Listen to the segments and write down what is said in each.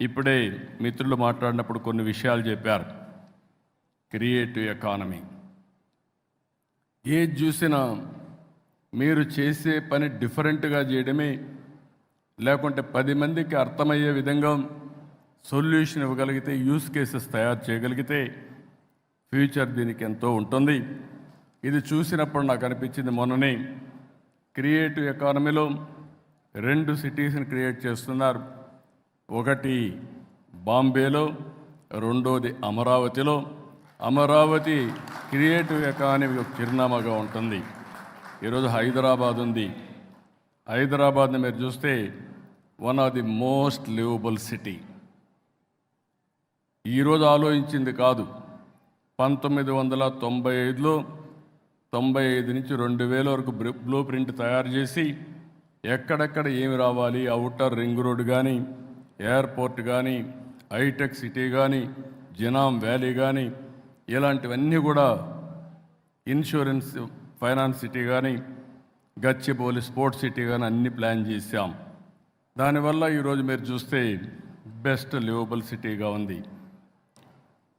ఇప్పుడే మిత్రులు మాట్లాడినప్పుడు కొన్ని విషయాలు చెప్పారు. Creative economy. ఏది చూసినా మీరు చేసే పని డిఫరెంట్గా చేయడమే లేకుంటే పది మందికి అర్థమయ్యే విధంగా సొల్యూషన్ ఇవ్వగలిగితే యూస్ కేసెస్ తయారు చేయగలిగితే ఫ్యూచర్ దీనికి ఎంతో ఉంటుంది. ఇది చూసినప్పుడు నాకు అనిపించింది మొన్ననే క్రియేటివ్ ఎకానమీలో రెండు సిటీస్ని క్రియేట్ చేస్తున్నారు. ఒకటి బాంబేలో రెండోది అమరావతిలో. అమరావతి క్రియేటివ్ ఎకానమీ ఒక చిరునామాగా ఉంటుంది. ఈరోజు హైదరాబాద్ ఉంది. హైదరాబాద్ని మీరు చూస్తే one of the most livable city. ఈరోజు ఆలోచించింది కాదు. పంతొమ్మిది వందల తొంభై ఐదులో తొంభై ఐదు నుంచి రెండు వేల వరకు బ్లూ ప్రింట్ తయారు చేసి ఎక్కడెక్కడ ఏమి రావాలి అవుటర్ రింగ్ రోడ్ కానీ ఎయిర్పోర్ట్ కానీ హైటెక్ సిటీ కానీ జినాం వ్యాలీ కానీ ఇలాంటివన్నీ కూడా ఇన్సూరెన్స్ ఫైనాన్స్ సిటీ కానీ గచ్చిబౌలి స్పోర్ట్స్ సిటీ కానీ అన్ని ప్లాన్ చేశాం. దానివల్ల ఈరోజు మీరు చూస్తే బెస్ట్ లివబుల్ సిటీగా ఉంది.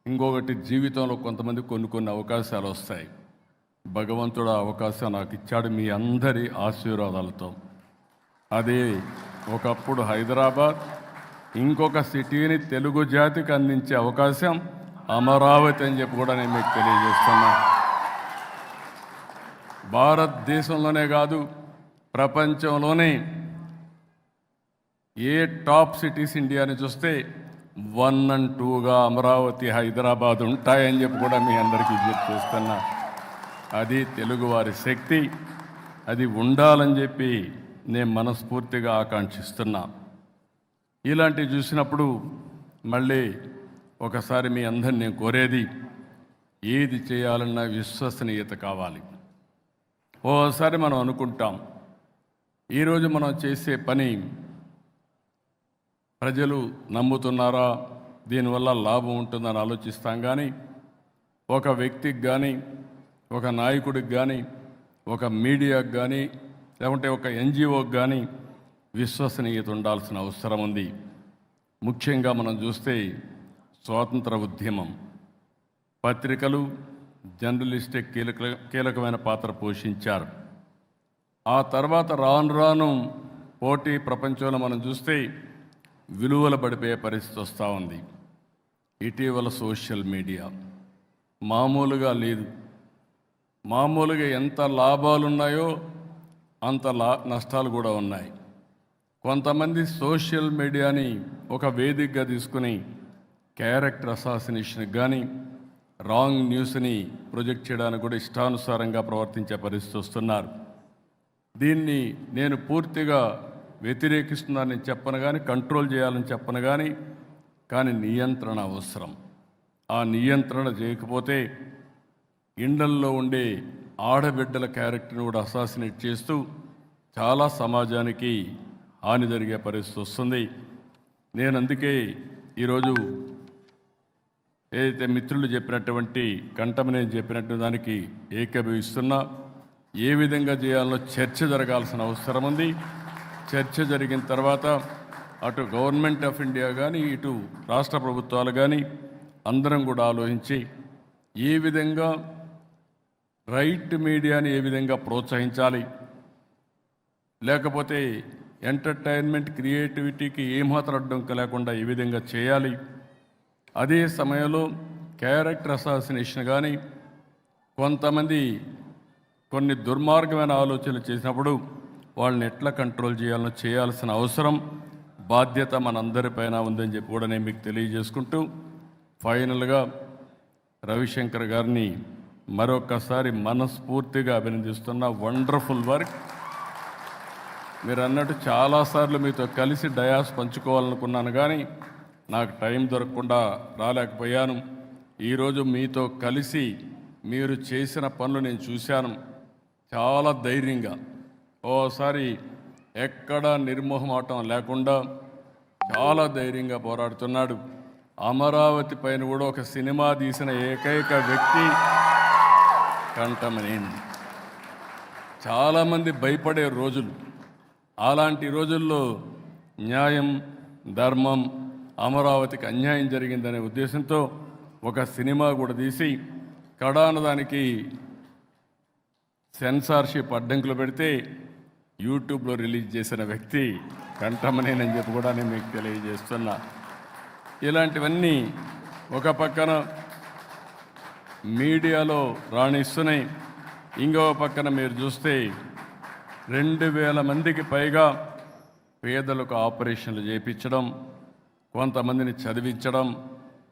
ఇంకొకటి జీవితంలో కొంతమంది కొన్ని కొన్ని అవకాశాలు వస్తాయి. భగవంతుడు అవకాశం నాకు ఇచ్చాడు మీ అందరి ఆశీర్వాదాలతో. అదే ఒకప్పుడు హైదరాబాద్ ఇంకొక సిటీని తెలుగు జాతికి అందించే అవకాశం అమరావతి అని చెప్పి కూడా నేను మీకు తెలియజేస్తున్నా. భారతదేశంలోనే కాదు ప్రపంచంలోనే ఏ టాప్ సిటీస్ ఇండియాని చూస్తే వన్ అండ్ టూగా అమరావతి హైదరాబాద్ ఉంటాయని చెప్పి కూడా మీ అందరికీ చెప్పి చేస్తున్నా. అది తెలుగువారి శక్తి అది ఉండాలని చెప్పి నేను మనస్ఫూర్తిగా ఆకాంక్షిస్తున్నా. ఇలాంటివి చూసినప్పుడు మళ్ళీ ఒకసారి మీ అందరిని నేను కోరేది ఏది చేయాలన్నా విశ్వసనీయత కావాలి. ఓసారి మనం అనుకుంటాం ఈరోజు మనం చేసే పని ప్రజలు నమ్ముతున్నారా దీనివల్ల లాభం ఉంటుందని ఆలోచిస్తాం కానీ ఒక వ్యక్తికి కానీ ఒక నాయకుడికి కానీ ఒక మీడియాకి కానీ లేకుంటే ఒక ఎన్జిఓకి కానీ విశ్వసనీయత ఉండాల్సిన అవసరం ఉంది. ముఖ్యంగా మనం చూస్తే స్వాతంత్ర ఉద్యమం. పత్రికలు జర్నలిస్టే కీలక కీలకమైన పాత్ర పోషించారు. ఆ తర్వాత రాను రాను పోటీ ప్రపంచంలో మనం చూస్తే విలువలు పడిపోయే పరిస్థితి వస్తూ ఉంది. ఇటీవల సోషల్ మీడియా. మామూలుగా లేదు. మామూలుగా ఎంత లాభాలు ఉన్నాయో అంత లా నష్టాలు కూడా ఉన్నాయి. కొంతమంది సోషల్ మీడియాని ఒక వేదికగా తీసుకుని క్యారెక్టర్ అసాసినేషన్కి కానీ రాంగ్ న్యూస్ని ప్రొజెక్ట్ చేయడానికి కూడా ఇష్టానుసారంగా ప్రవర్తించే పరిస్థితి వస్తున్నారు. దీన్ని నేను పూర్తిగా వ్యతిరేకిస్తున్నానని చెప్పను కానీ కంట్రోల్ చేయాలని చెప్పను కానీ కానీ నియంత్రణ అవసరం. ఆ నియంత్రణ చేయకపోతే ఇండల్లో ఉండే ఆడబిడ్డల క్యారెక్టర్ని కూడా అసాసినేట్ చేస్తూ చాలా సమాజానికి హాని జరిగే పరిస్థితి వస్తుంది. నేను అందుకే ఈరోజు ఏదైతే మిత్రులు చెప్పినటువంటి కంటమనేని చెప్పినట్టు దానికి ఏకీభవిస్తున్నా. ఏ విధంగా చేయాలో చర్చ జరగాల్సిన అవసరం ఉంది. చర్చ జరిగిన తర్వాత అటు గవర్నమెంట్ ఆఫ్ ఇండియా కానీ ఇటు రాష్ట్ర ప్రభుత్వాలు కానీ అందరం కూడా ఆలోచించి ఏ విధంగా రైట్ మీడియాని ఏ విధంగా ప్రోత్సహించాలి. లేకపోతే ఎంటర్టైన్మెంట్ క్రియేటివిటీకి ఏమాత్రం అడ్డంక లేకుండా ఈ విధంగా చేయాలి. అదే సమయంలో క్యారెక్టర్ అసాసినేషన్ కానీ కొంతమంది కొన్ని దుర్మార్గమైన ఆలోచనలు చేసినప్పుడు వాళ్ళని ఎట్లా కంట్రోల్ చేయాలని చేయాల్సిన అవసరం బాధ్యత మనందరిపైన ఉందని చెప్పి కూడా నేను మీకు తెలియజేసుకుంటూ ఫైనల్గా రవిశంకర్ గారిని మరొకసారి మనస్ఫూర్తిగా అభినందిస్తున్న వండర్ఫుల్ వర్క్ మీరు అన్నట్టు చాలాసార్లు మీతో కలిసి డయాస్ పంచుకోవాలనుకున్నాను కానీ నాకు టైం దొరకకుండా రాలేకపోయాను. ఈరోజు మీతో కలిసి మీరు చేసిన పనులు నేను చూశాను. చాలా ధైర్యంగా. ఓసారి ఎక్కడ నిర్మోహమాటం లేకుండా చాలా ధైర్యంగా పోరాడుతున్నాడు. అమరావతి పైన కూడా ఒక సినిమా తీసిన ఏకైక వ్యక్తి కంటమనేని చాలామంది భయపడే రోజులు. అలాంటి రోజుల్లో న్యాయం ధర్మం అమరావతికి అన్యాయం జరిగిందనే ఉద్దేశంతో ఒక సినిమా కూడా తీసి కడాన దానికి సెన్సార్షిప్ అడ్డంకులు పెడితే యూట్యూబ్లో రిలీజ్ చేసిన వ్యక్తి కంఠమనేనని చెప్పి కూడా నేను మీకు తెలియజేస్తున్నా. ఇలాంటివన్నీ ఒక పక్కన మీడియాలో రాణిస్తున్నాయి. ఇంకో పక్కన మీరు చూస్తే రెండు వేల మందికి పైగా పేదలకు ఆపరేషన్లు చేయించడం కొంతమందిని చదివించడం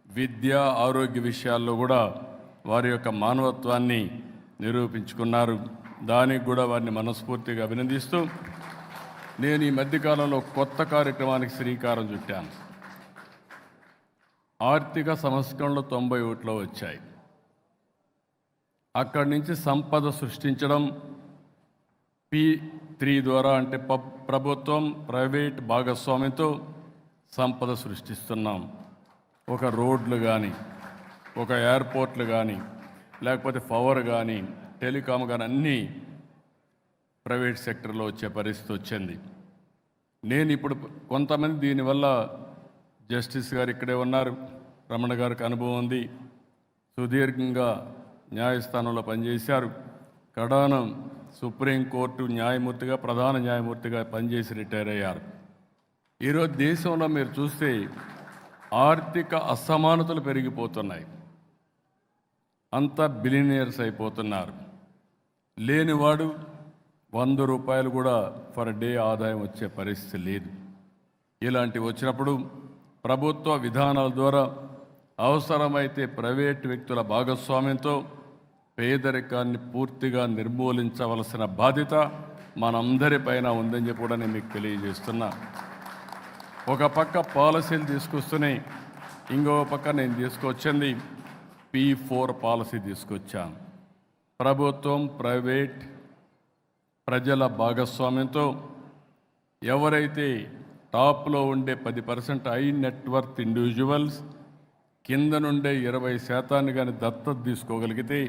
విద్య ఆరోగ్య విషయాల్లో కూడా వారి యొక్క మానవత్వాన్ని నిరూపించుకున్నారు. దానికి కూడా వారిని మనస్ఫూర్తిగా అభినందిస్తూ నేను ఈ మధ్యకాలంలో కొత్త కార్యక్రమానికి శ్రీకారం చుట్టాను. ఆర్థిక సంస్కరణలు తొంభై ఒకటిలో వచ్చాయి. అక్కడి నుంచి సంపద సృష్టించడం పి త్రీ ద్వారా అంటే పబ్ ప్రభుత్వం ప్రైవేట్ భాగస్వామ్యంతో సంపద సృష్టిస్తున్నాం. ఒక రోడ్లు కానీ ఒక ఎయిర్పోర్ట్లు కానీ లేకపోతే పవర్ కానీ టెలికాం కానీ అన్నీ ప్రైవేట్ సెక్టర్లో వచ్చే పరిస్థితి వచ్చింది. నేను ఇప్పుడు కొంతమంది దీనివల్ల జస్టిస్ గారు ఇక్కడే ఉన్నారు. రమణ గారికి అనుభవం ఉంది. సుదీర్ఘంగా న్యాయస్థానంలో పనిచేశారు. కడానం సుప్రీంకోర్టు న్యాయమూర్తిగా ప్రధాన న్యాయమూర్తిగా పనిచేసి రిటైర్ అయ్యారు. ఈరోజు దేశంలో మీరు చూస్తే ఆర్థిక అసమానతలు పెరిగిపోతున్నాయి. అంతా బిలినియర్స్ అయిపోతున్నారు. లేనివాడు వంద రూపాయలు కూడా పర్ డే ఆదాయం వచ్చే పరిస్థితి లేదు. ఇలాంటివి వచ్చినప్పుడు ప్రభుత్వ విధానాల ద్వారా అవసరమైతే ప్రైవేట్ వ్యక్తుల భాగస్వామ్యంతో పేదరికాన్ని పూర్తిగా నిర్మూలించవలసిన బాధ్యత మనందరిపైన ఉందని చెప్పి కూడా నేను మీకు తెలియజేస్తున్నా. ఒక పక్క పాలసీలు తీసుకొస్తున్నాయి ఇంకో పక్క నేను తీసుకొచ్చింది పీ ఫోర్ పాలసీ తీసుకొచ్చాను. ప్రభుత్వం ప్రైవేట్ ప్రజల భాగస్వామ్యంతో ఎవరైతే టాప్లో ఉండే పది పర్సెంట్ ఐ నెట్వర్త్ ఇండివిజువల్స్ కింద నుండే ఇరవై శాతాన్ని కానీ దత్తత తీసుకోగలిగితే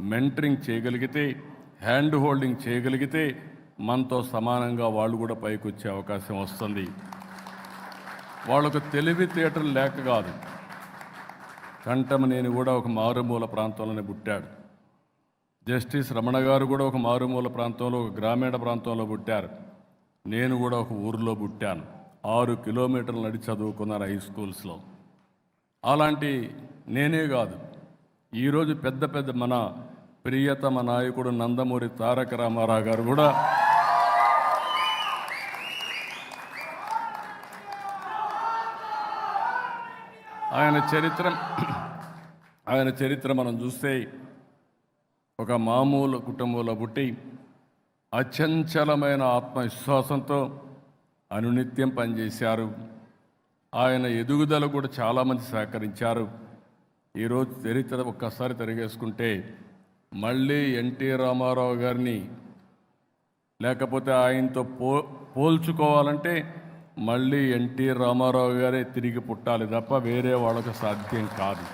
మెంటరింగ్ చేయగలిగితే హ్యాండ్ హోల్డింగ్ చేయగలిగితే మనతో సమానంగా వాళ్ళు కూడా పైకి వచ్చే అవకాశం వస్తుంది. వాళ్ళకు తెలివితేటలు లేక కాదు. కంఠమనేని కూడా ఒక మారుమూల ప్రాంతంలోనే పుట్టాడు. జస్టిస్ రమణ గారు కూడా ఒక మారుమూల ప్రాంతంలో ఒక గ్రామీణ ప్రాంతంలో పుట్టారు. నేను కూడా ఒక ఊరిలో పుట్టాను. ఆరు కిలోమీటర్లు నడిచి చదువుకున్నారు హై స్కూల్స్లో. అలాంటి నేనే కాదు. ఈరోజు పెద్ద పెద్ద మన ప్రియతమ నాయకుడు నందమూరి తారక రామారావు గారు కూడా ఆయన చరిత్ర ఆయన చరిత్ర మనం చూస్తే ఒక మామూలు కుటుంబంలో పుట్టి అచంచలమైన ఆత్మవిశ్వాసంతో అనునిత్యం పనిచేశారు. ఆయన ఎదుగుదల కూడా చాలామంది సహకరించారు. ఈరోజు చరిత్ర ఒక్కసారి తిరిగేసుకుంటే మళ్ళీ ఎన్టీ రామారావు గారిని లేకపోతే ఆయనతో పో పోల్చుకోవాలంటే మళ్ళీ ఎన్టీ రామారావు గారే తిరిగి పుట్టాలి తప్ప వేరే వాళ్ళకు సాధ్యం కాదు.